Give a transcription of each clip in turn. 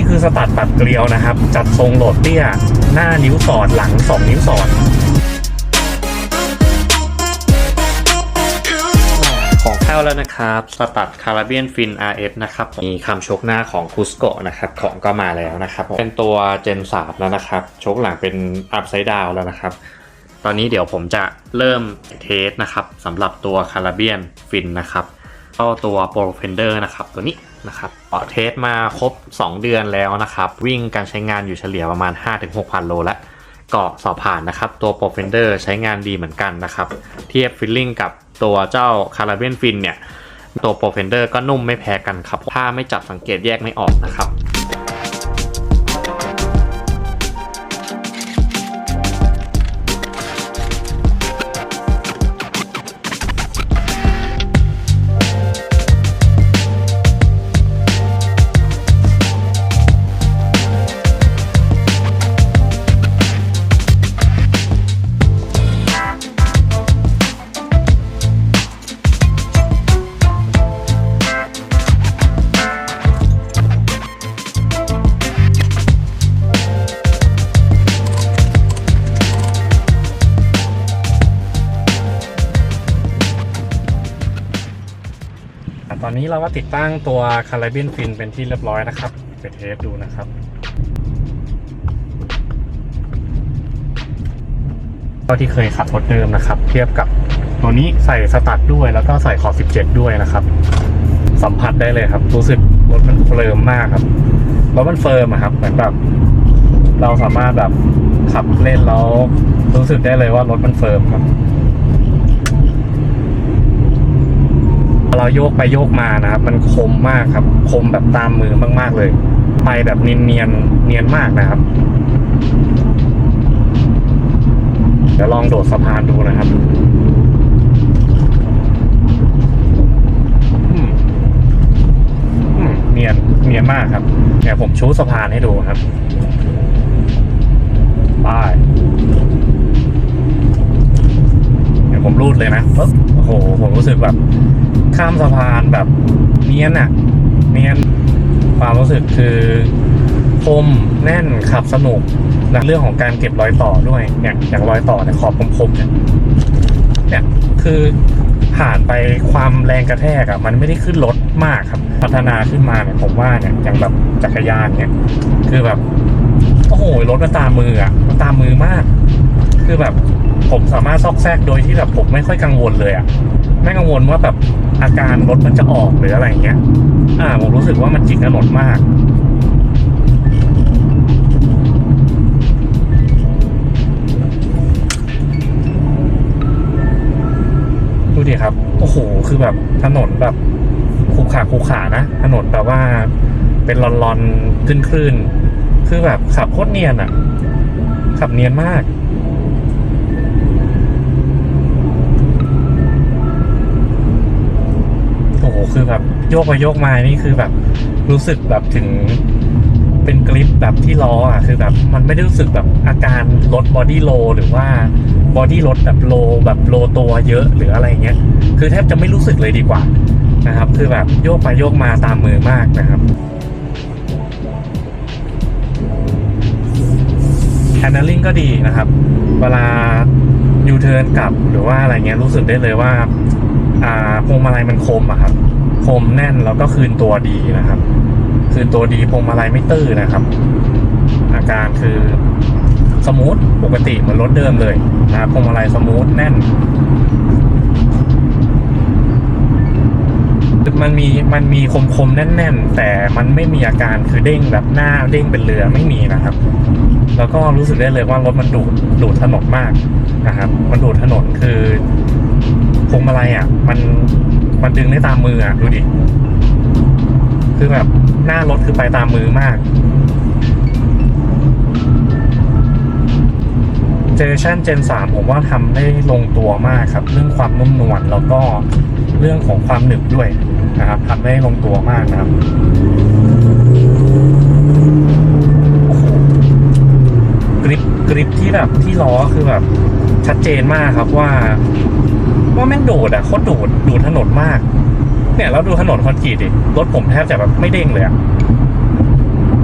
นี่คือสตัดปัดเกลียวนะครับ จัดทรงโหลดเตี้ย หน้านิ้วสอดหลัง 2 นิ้วสอด ของเข้าแล้วนะครับ สตัดคาราเบียนฟิน RF นะครับ มีคำชกหน้าของคุสโกนะครับ ของก็มาแล้วนะครับ เป็นตัวเจน3แล้วนะครับ ชกหลังเป็นอัพไซด์ดาวแล้วนะครับตอนนี้เดี๋ยวผมจะเริ่มเทสนะครับสำหรับตัวคาราเบียนฟินนะครับก็ตัวโปรเฟนเดอร์นะครับตัวนี้ นะครับเอ่อเทสมาครบ 2 เดือนแล้วนะครับ วิ่งการใช้งานอยู่เฉลี่ยประมาณ 5-6,000 โลแล้วก็สอบผ่านนะครับ ตัว p r o f e n d e r ใช้งานดีเหมือนกันนะครับ เทียบฟิลลิ่งกับตัวเจ้า c a r a b i a n Fin เนี่ย ตัว p r o f e n d e r ก็นุ่มไม่แพ้กันครับ ถ้าไม่จับสังเกตแยกไม่ออกนะครับ นี้เราก็ติดตั้งตัว c a r a b i a n Fin เป็นที่เรียบร้อยนะครับไปเทสดูนะครับก็ที่เคยขับรถเดิมนะครับ เทียบกับตัวนี้ใส่สตัดด้วยแล้วก็ใส่ขอบ 17 ด้วยนะครับ สัมผัสได้เลยครับ รู้สึกรถมันเฟิร์มมากครับรถมันเฟิร์มอะครับเหมือนแบบเราสามารถแบบขับเล่นแล้วรู้สึกได้เลยว่ารถมันเฟิร์มครับ เราโยกไปโยกมานะครับ มันคมมากครับ คมแบบตามมือมาก ๆเลย ไปแบบเนียนเนียนๆเนียนมากนะครับเดี๋ยวลองโดดสะพานดูนะครับเนียนเนียนมากครับเดี๋ยวผมชูสะพานให้ดูครับไปเดี๋ยวผมรูดเลยนะปึ๊บโอ้โห ผมรู้สึกแบบ ข้ามสะพานแบบเนียนอะเนียนความรู้สึกคือคมแน่นขับสนุกและเรื่องของการเก็บรอยต่อด้วยเนี่ยอย่างรอยต่อเนี่ยขอบคมๆเนี่ยเนี่ยคือผ่านไปความแรงกระแทกอะมันไม่ได้ขึ้นรถมากครับ พัฒนาขึ้นมาเนี่ยผมว่าเนี่ยอย่างแบบจักรยานเนี่ยคือแบบโอ้โหรถมันตามมืออะมันตามมือมาก คือแบบผมสามารถซอกแซกโดยที่แบบผมไม่ค่อยกังวลเลยอะ ไม่กังวลว่าแบบอาการรถมันจะออกหรืออะไรเงี้ย อ่า ผมรู้สึกว่ามันจิกถนนมาก ดูดิครับ โอ้โห คือแบบถนนแบบขรุขระขรุขระนะ ถนนแบบว่าเป็นลอนๆขึ้นคลื่นๆ คือแบบขับโคตรเนียนอะ ขับเนียนมาก โยกไปโยกมานี่คือแบบรู้สึกแบบถึงเป็นกริปแบบที่ล้ออะคือแบบมันไม่ได้รู้สึกแบบอาการรถบอดี้โลหรือว่าบอดี้รถแบบโลแบบโลตัวเยอะหรืออะไรเงี้ยคือแทบจะไม่รู้สึกเลยดีกว่านะครับ คือแบบโยกไปโยกมาตามมือมากนะครับแฮนด์ลิงก็ดีนะครับ เวลายูเทิร์นกลับหรือว่าอะไรเงี้ยรู้สึกได้เลยว่าอ่าพวงมาลัยมันคมอะครับ คมแน่นแล้วก็คืนตัวดีนะครับ คืนตัวดีพวงมาลัยไม่ตื้อนะครับ อาการคือสมูทปกติเหมือนรถเดิมเลยนะพวงมาลัยสมูทแน่นมันมีมันมีคมคมแน่น ๆ แต่มันไม่มีอาการคือเด้งแบบหน้าเด้งเป็นเรือไม่มีนะครับ แล้วก็รู้สึกได้เลยว่ารถมันดูดดูดถนนมากนะครับ มันดูดถนนคือพวงมาลัยอะ มัน มันดึงได้ตามมืออะดูดิ คือแบบหน้ารถคือไปตามมือมาก เจเนเรชั่นเจนสามผมว่าทำได้ลงตัวมากครับ เรื่องความนุ่มนวลแล้วก็เรื่องของความหนึบด้วยนะครับทำได้ลงตัวมากนะครับกริปกริปที่แบบที่ล้อคือแบบชัดเจนมากครับว่า ว่าแม่งโดดอะโคตรโดดดูดถนนมาก เนี่ยแล้วดูถนนคอนกรีตดิรถผมแทบจะแบบไม่เด้งเลยอะ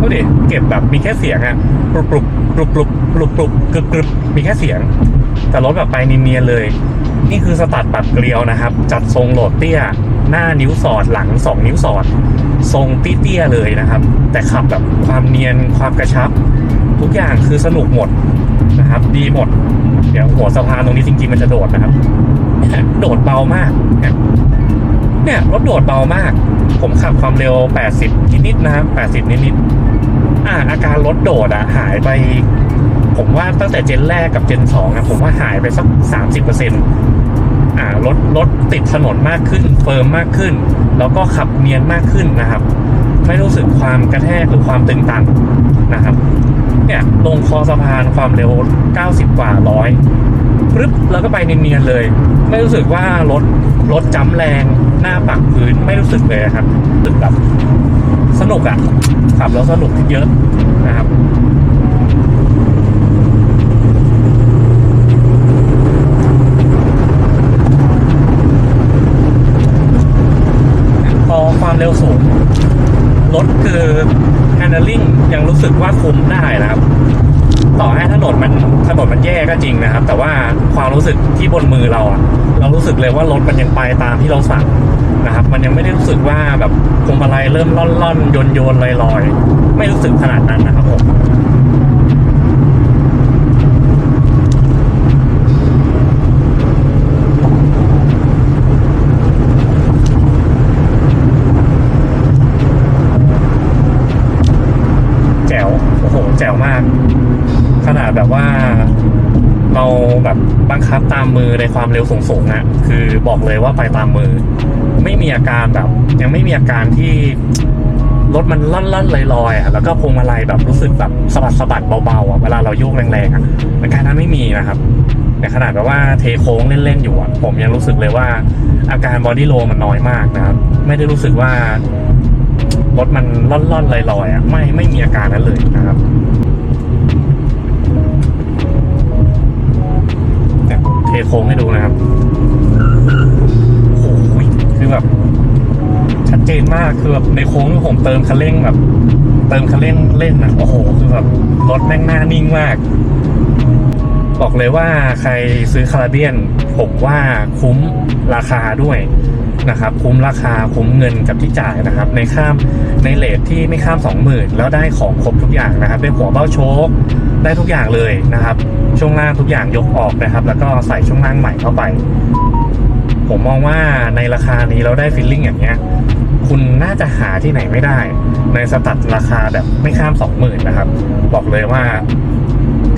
ดูดิเก็บแบบมีแค่เสียงอะปลุกปลุกปลุกปลุกปลุกปลุกกรึบกรึบมีแค่เสียง แต่รถแบบไปเนียนเลย นี่คือสตัดปัดเกลียวนะครับ จัดทรงโหลดเตี้ย หน้านิ้วสอดหลังสองนิ้วสอด ทรงเตี้ยเลยนะครับ แต่ขับแบบความเนียนความกระชับ ทุกอย่างคือสนุกหมดนะครับ ดีหมด เดี๋ยวหัวสะพานตรงนี้จริงๆมันจะโดดนะครับ โดดเบามากเนี่ยรถโดดเบามาก ผมขับความเร็ว 80 นิดๆนะครับ 80 นิดๆอ่าอาการรถโดดอะหายไป ผมว่าตั้งแต่เจนแรกกับเจนสองอะผมว่าหายไปสัก 30เปอร์เซ็นต์อ่ารถรถติดถนนมากขึ้น เฟิร์มมากขึ้น แล้วก็ขับเนียนมากขึ้นนะครับ ไม่รู้สึกความกระแทกหรือความตึงตันนะครับ เนี่ยลงคอสะพานความเร็ว 90 กว่าร้อย ปึ๊บแล้วก็ไปเนียนๆเลย ไม่รู้สึกว่ารถรถจ้ำแรงหน้าปักพื้นไม่รู้สึกเลยครับรู้สึกแบบสนุกอะขับแล้วสนุกเยอะนะครับพอความเร็วสูงรถคือ handling ยังรู้สึกว่าคุมได้นะครับ ต่อให้ถนนมันถนนมันแย่ก็จริงนะครับ แต่ว่าความรู้สึกที่บนมือเราอะเรารู้สึกเลยว่ารถมันยังไปตามที่เราสั่งนะครับ มันยังไม่ได้รู้สึกว่าแบบพวงมาลัยเริ่มล่อนล่อนโยนโยนลอยลอยๆ ไม่รู้สึกขนาดนั้นนะครับผม แจ๋ว โอ้โห แจ๋วมาก ขนาดแบบว่า เราแบบบังคับตามมือใน ความเร็วสูงๆอะคือบอกเลยว่าไปตามมือ ไม่มีอาการแบบ ยังไม่มีอาการที่รถมันล่อนๆลอยๆอะแล้วก็พวงมาลัยแบบรู้สึกแบบสะบัดสะบัดเบาๆอะเวลาเราโยกแรงๆอะอาการนั้นไม่มีนะครับแต่ขนาดแบบว่าเทโค้งเล่นๆอยู่อะผมยังรู้สึกเลยว่า อาการบอดี้โลมันน้อยมากนะครับ ไม่ได้รู้สึกว่ารถมันล่อนๆลอยๆอะไม่ไม่มีอาการนั้นเลยนะครับ โค้งให้ดูนะครับโอ้โหคือแบบ ชัดเจนมากคือแบบในโค้งผมเติมคันเร่งแบบ เติมคันเร่งเล่นอะโอ้โห คือแบบรถแม่งหน้านิ่งมาก บอกเลยว่าใครซื้อคาราเบียนผมว่าคุ้มราคาด้วยนะครับคุ้มราคาคุ้มเงินกับที่จ่ายนะครับในข้ามในเลทที่ไม่ข้าม 20,000 แล้วได้ของครบทุกอย่างนะครับได้หัวเบ้าโชค ได้ทุกอย่างเลยนะครับ ช่วงล่างทุกอย่างยกออกนะครับ แล้วก็ใส่ช่วงล่างใหม่เข้าไป ผมมองว่าในราคานี้เราได้ฟีลลิ่งอย่างเงี้ย คุณน่าจะหาที่ไหนไม่ได้ ในสตัดราคาแบบไม่ข้าม20,000นะครับ บอกเลยว่า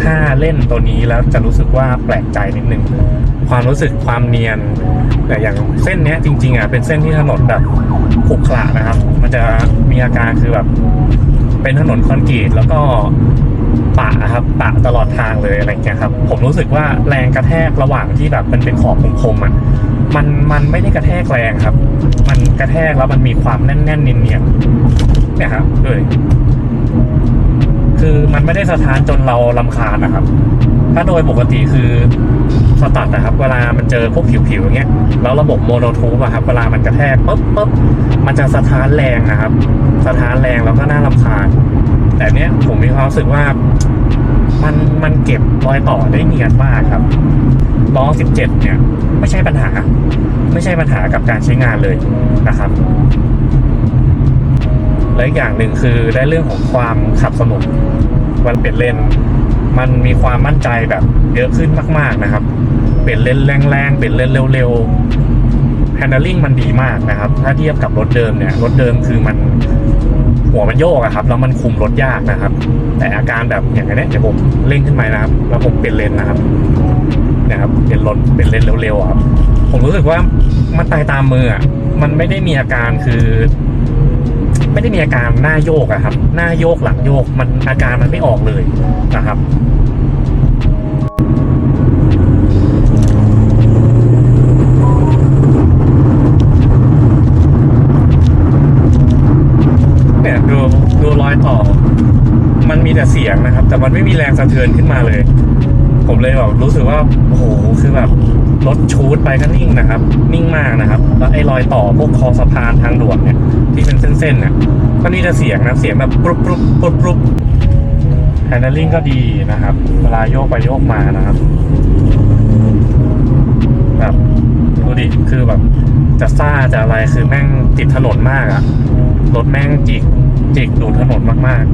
ถ้าเล่นตัวนี้แล้วจะรู้สึกว่าแปลกใจนิดนึง ความรู้สึกความเนียนแต่อย่างเส้นเนี้ยจริงๆอะเป็นเส้นที่ถนนแบบขรุขระนะครับ มันจะมีอาการคือแบบเป็นถนนคอนกรีตแล้วก็ ปะครับปะตลอดทางเลยอะไรเงี้ยครับ ผมรู้สึกว่าแรงกระแทกระหว่างที่แบบมันเป็นขอบคมๆอะมันมันไม่ได้กระแทกแรงครับ มันกระแทกแล้วมันมีความแน่นๆเนียนๆเนี่ยครับเลย คือมันไม่ได้สะท้านจนเราลำคาญนะครับ ถ้าโดยปกติคือสตัดนะครับ เวลามันเจอพวกผิวๆอย่างเงี้ยแล้วระบบโมโนทูบอะครับ เวลามันกระแทกปุ๊บปุ๊บมันจะสะท้านแรงนะครับ สะท้านแรงแล้วก็น่ารำคาญ แต่เนี้ยผมมีความรู้สึกว่ามันมันเก็บรอยต่อได้เนียนมากครับล้อ17 เนี่ย ไม่ใช่ปัญหา ไม่ใช่ปัญหากับการใช้งานเลยนะครับ และอีกอย่างหนึ่งคือได้เรื่องของความขับสนุกวันเปลี่ยนเลนมันมีความมั่นใจแบบเยอะขึ้นมาก ๆนะครับ เปลี่ยนเลนแรงๆเปลี่ยนเลนเร็วๆ handling มันดีมากนะครับ ถ้าเทียบกับรถเดิมเนี่ยรถเดิมคือมันหัวมันโยกอะครับแล้วมันคุมรถยากนะครับ แต่อาการแบบอย่างนี้เดี๋ยวผมเร่งขึ้นไปนะครับ แล้วผมเปลี่ยนเลนนะครับนะครับเปลี่ยนรถเปลี่ยนเลนเร็วๆครับผมรู้สึกว่ามันไปตามมืออะมันไม่ได้มีอาการคือ ไม่ได้มีอาการหน้าโยกอะครับ หน้าโยกหลังโยกมันอาการมันไม่ออกเลยนะครับเนี่ยดูดูรอยต่อ มันมีแต่เสียงนะครับ แต่มันไม่มีแรงสะเทือนขึ้นมาเลย ผมเลยแบบรู้สึกว่าโอ้โหคือแบบ รถชูดไปก็นิ่งนะครับ นิ่งมากนะครับ แล้วไอ้รอยต่อพวกคอสะพานทางด่วนเนี่ย ที่เป็นเส้นๆเนี่ยก็นี่จะเสียงนะ เสียงแบบปรุบปรุบปรุบปรุบแฮนด์ลิงก็ดีนะครับ เวลาโยกไปโยกมานะครับ แบบดูดิ คือแบบ จะซ่าจะอะไร คือแม่งติดถนนมากอะรถแม่งจิกจิกดูถนนมากๆ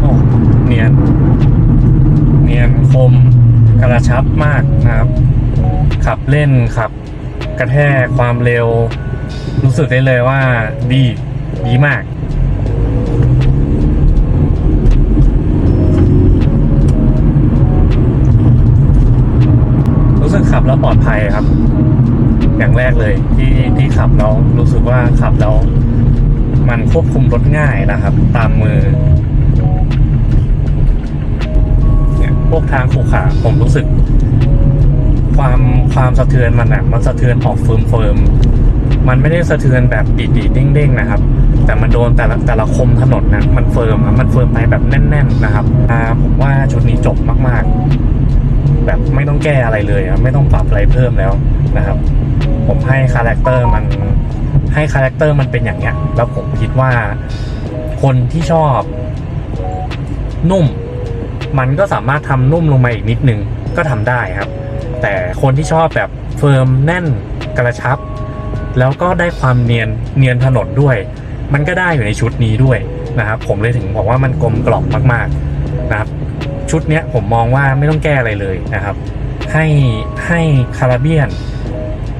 โอ้เนียน เนียนคม กระชับมากนะครับ ขับเล่นขับกระแทกความเร็ว รู้สึกได้เลยว่าดีดีมากรู้สึกขับแล้วปลอดภัยครับ อย่างแรกเลยที่ที่ขับแล้วรู้สึกว่าขับแล้วมันควบคุมรถง่ายนะครับ ตามมือ พวกทางขรุขระผมรู้สึก ความความสะเทือนมันอะมันสะเทือนออกเฟิร์มเฟิร์มมันไม่ได้สะเทือนแบบดีดๆเด้งๆนะครับ แต่มันโดนแต่ละแต่ละคมถนนนะมันเฟิร์มมันเฟิร์มไปแบบแน่น ๆ นะครับอ่าผมว่าชุดนี้จบมาก ๆ แบบไม่ต้องแก้อะไรเลยไม่ต้องปรับอะไรเพิ่มแล้วนะครับ ผมให้คาแรคเตอร์มันให้คาแรคเตอร์มันเป็นอย่างเนี้ยแล้วผมคิดว่าคนที่ชอบนุ่ม มันก็สามารถทำนุ่มลงมาอีกนิดนึงก็ทำได้ครับ แต่คนที่ชอบแบบเฟิร์มแน่นกระชับ แล้วก็ได้ความเนียนเนียนถนนด้วย มันก็ได้อยู่ในชุดนี้ด้วยนะครับ ผมเลยถึงบอกว่ามันกลมกล่อมมากๆนะครับ ชุดเนี้ยผมมองว่าไม่ต้องแก้อะไรเลยนะครับ ให้ให้คาราเบียน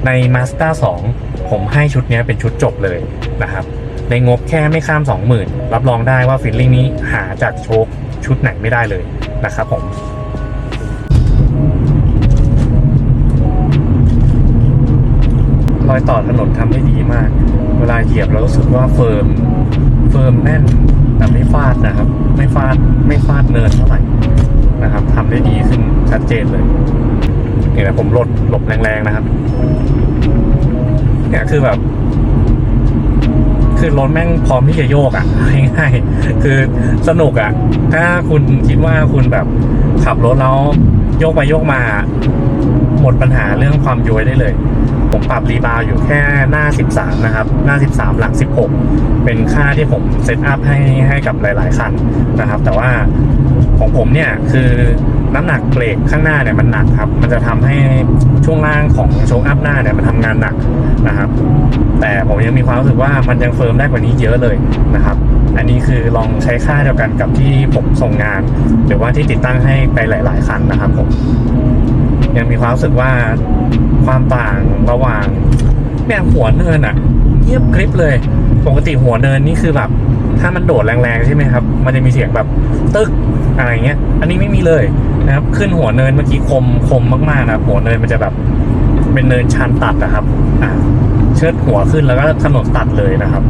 ใน Mazda 2ผมให้ชุดนี้เป็นชุดจบเลยนะครับ ในงบแค่ไม่ข้าม 20,000 รับรองได้ว่าฟิลลิ่งนี้หาจากโชค ชุดไหนไม่ได้เลยนะครับผมรอยต่อถนนทำได้ดีมาก เวลาเหยียบเรารู้สึกว่าเฟิร์ม เฟิร์มแน่นแต่ไม่ฟาดนะครับ ไม่ฟาด ไม่ฟาดเนินเท่าไหร่นะครับทำได้ดีขึ้นชัดเจนเลยเนี่ยผมหลดหลบแรงๆนะครับ เนี่ยคือแบบ คือรถแม่งพร้อมที่จะโยกอะ่ะง่ายๆคือสนุกอะ่ะ ถ้าคุณคิดว่าคุณแบบขับรถแล้วโยกไปโยกมา หมดปัญหาเรื่องความย้วยได้เลย ผมปรับรีบาวอยู่แค่หน้า 13 นะครับ หน้า 13 หลัง 16 เป็นค่าที่ผมเซตอัพให้ให้กับหลาย ๆ คันนะครับ แต่ว่าของผมเนี่ยคือ น้ำหนักเบรกข้างหน้าเนี่ยมันหนักครับ มันจะทำให้ช่วงล่างของโชว์อัพหน้าเนี่ยมันทำงานหนักนะครับ แต่ผมยังมีความรู้สึกว่ามันยังเฟิร์มได้กว่านี้เยอะเลยนะครับ อันนี้คือลองใช้ค่าเดียวกันกับที่ผมส่งงาน หรือว่าที่ติดตั้งให้ไปหลาย ๆ คันนะครับผมยังมีความรู้สึกว่าความต่างระหว่างเนี่หัวเนินอะเงียบกริบเลย ปกติหัวเนินนี่คือแบบถ้ามันโดดแรงๆใช่ไหมครับ มันจะมีเสียงแบบตึกอะไรเงี้ย อันนี้ไม่มีเลย นะครับ ขึ้นหัวเนินเมื่อกี้คมคมมากๆนะครับหัวเนินมันจะแบบ เป็นเนินชันตัดนะครับอะเชิดหัวขึ้นแล้วก็ถนนตัดเลยนะครับ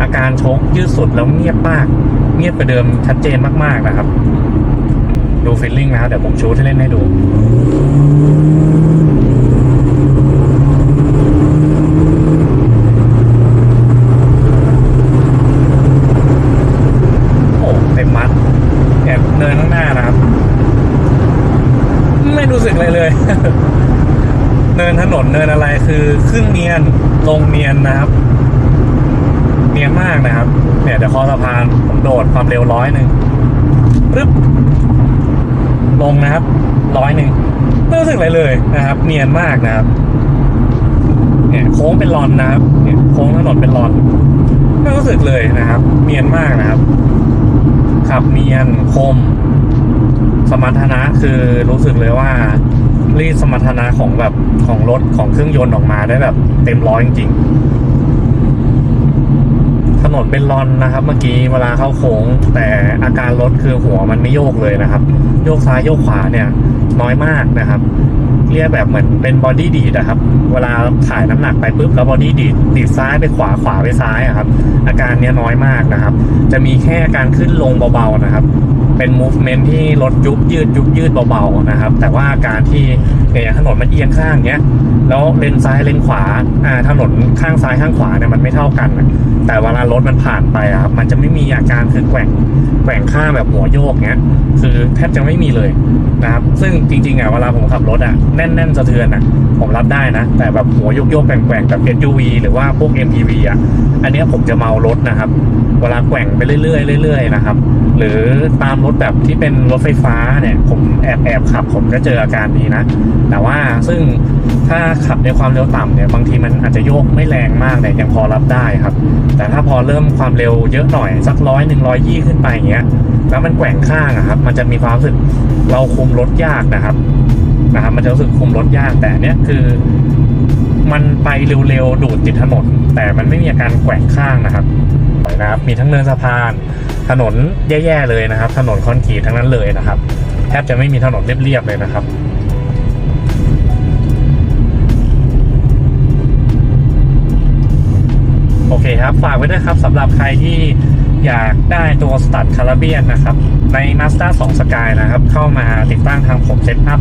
อาการชกยืดสุดแล้วเงียบมาก เงียบกว่าเดิมชัดเจนมากๆนะครับ ดูฟิลลิ่งนะครับเดี๋ยวผมชูให้เล่นให้ดู โอ้เต็มมัดแอบเนินข้างหน้านะครับ ไม่รู้สึกอะไรเลย เนินถนนเนินอะไรคือขึ้นเนียนลงเนียนนะครับ เนียนมากนะครับ เนี่ยเดี๋ยวคอสะพานผมโดดความเร็วร้อยหนึ่งปึ๊บลงนะครับร้อยหนึ่งไม่รู้สึกอะไรเลยนะครับ เนียนมากนะครับ เนี่ยโค้งเป็นรอนนะครับเนี่ยโค้งถนนเป็นรอนไม่รู้สึกเลยนะครับ เนียนมากนะครับขับเนียนคม สมรรถนะคือรู้สึกเลยว่ารีดสมรรถนะของแบบของรถของเครื่องยนต์ออกมาได้แบบเต็มร้อยจริงๆถนนเป็นรอนนะครับ เมื่อกี้เวลาเข้าโค้ง แต่อาการรถคือหัวมันไม่โยกเลยนะครับ โยกซ้ายโยกขวาเนี่ย น้อยมากนะครับเรียกแบบเหมือนเป็นบอดี้ดีดนะครับ เวลาถ่ายน้ำหนักไปปุ๊บแล้วบอดี้ดีดดีดซ้ายไปขวาขวาไปซ้ายอะครับ อาการเนี้ยน้อยมากนะครับ จะมีแค่การขึ้นลงเบาๆนะครับ เป็น movement ที่รถยุบยืดยุบยืดเบาๆนะครับ แต่ว่าการที่ เนี่ยอย่างถนนมันเอียงข้างเงี้ยแล้วเลนซ้ายเลนขวาอ่าถนนข้างซ้ายข้างขวาเนี่ยมันไม่เท่ากัน แต่เวลารถมันผ่านไปอะมันจะไม่มีอาการคือแกว่งแกว่งข้างแบบหัวโยกเงี้ยคือแทบจะไม่มีเลยนะครับซึ่งจริงๆอะเวลาผมขับรถอะแน่นๆสะเทือนอะผมรับได้นะ แต่แบบหัวโยกๆแกว่งๆแบบ SUV หรือว่าพวก MPV อะอันเนี้ยผมจะเมารถนะครับ เวลาแกว่งไปเรื่อยๆเรื่อยๆนะครับ หรือตามรถแบบที่เป็นรถไฟฟ้าเนี่ย ผมแอบแอบขับผมก็เจออาการนี้นะแต่ว่าซึ่งถ้าขับในความเร็วต่ำเนี่ยบางทีมันอาจจะโยกไม่แรงมากเนี่ยยังพอรับได้ครับ แต่ถ้าพอเริ่มความเร็วเยอะหน่อยสักร้อยหนึ่งร้อยยี่ขึ้นไปอย่างเงี้ยแล้วมันแกว่งข้างอะครับ มันจะมีความรู้สึกเราคุมรถยากนะครับนะครับมันจะรู้สึกคุมรถยากแต่เนี้ยคือมันไปเร็วๆดูดติดถนน แต่มันไม่มีอาการแกว่งข้างนะครับนะครับ มีทั้งเนินสะพาน ถนนแย่ๆเลยนะครับ ถนนคอนกรีตทั้งนั้นเลยนะครับ แทบจะไม่มีถนนเรียบๆเลยนะครับ เคครับฝากไว้ด้วยครับสำหรับใครที่อยากได้ตัวสตัดคาราเบียนนะครับ ใน Mazda 2 Sky นะครับ เข้ามาติดตั้งทางผมเซ็ตอัพ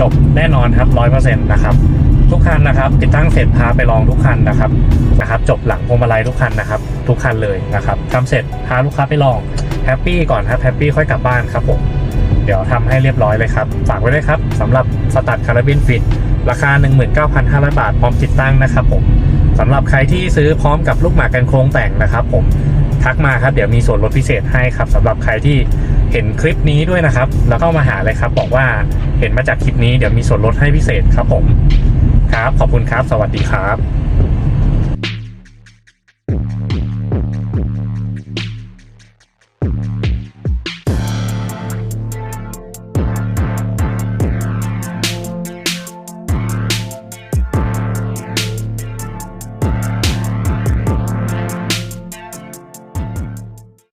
จบแน่นอนครับ 100%นะครับทุกคันนะครับ ติดตั้งเสร็จพาไปลองทุกคันนะครับนะครับ จบหลังพวงมาลัยทุกคันนะครับ ทุกคันเลยนะครับทำเสร็จพาลูกค้าไปลองแฮปปี้ก่อนครับแฮปปี้ค่อยกลับบ้านครับผมเดี๋ยวทำให้เรียบร้อยเลยครับ ฝากไว้ด้วยครับสำหรับสตัดคาราบินฟิตราคา 19,500 บาทพร้อมติดตั้งนะครับผม สำหรับใครที่ซื้อพร้อมกับลูกหมากกันโครงแต่งนะครับผมทักมาครับเดี๋ยวมีส่วนลดพิเศษให้ครับสำหรับใครที่เห็นคลิปนี้ด้วยนะครับ แล้วเข้ามาหาเลยครับ บอกว่าเห็นมาจากคลิปนี้เดี๋ยวมีส่วนลดให้พิเศษครับผมครับขอบคุณครับ สวัสดีครับ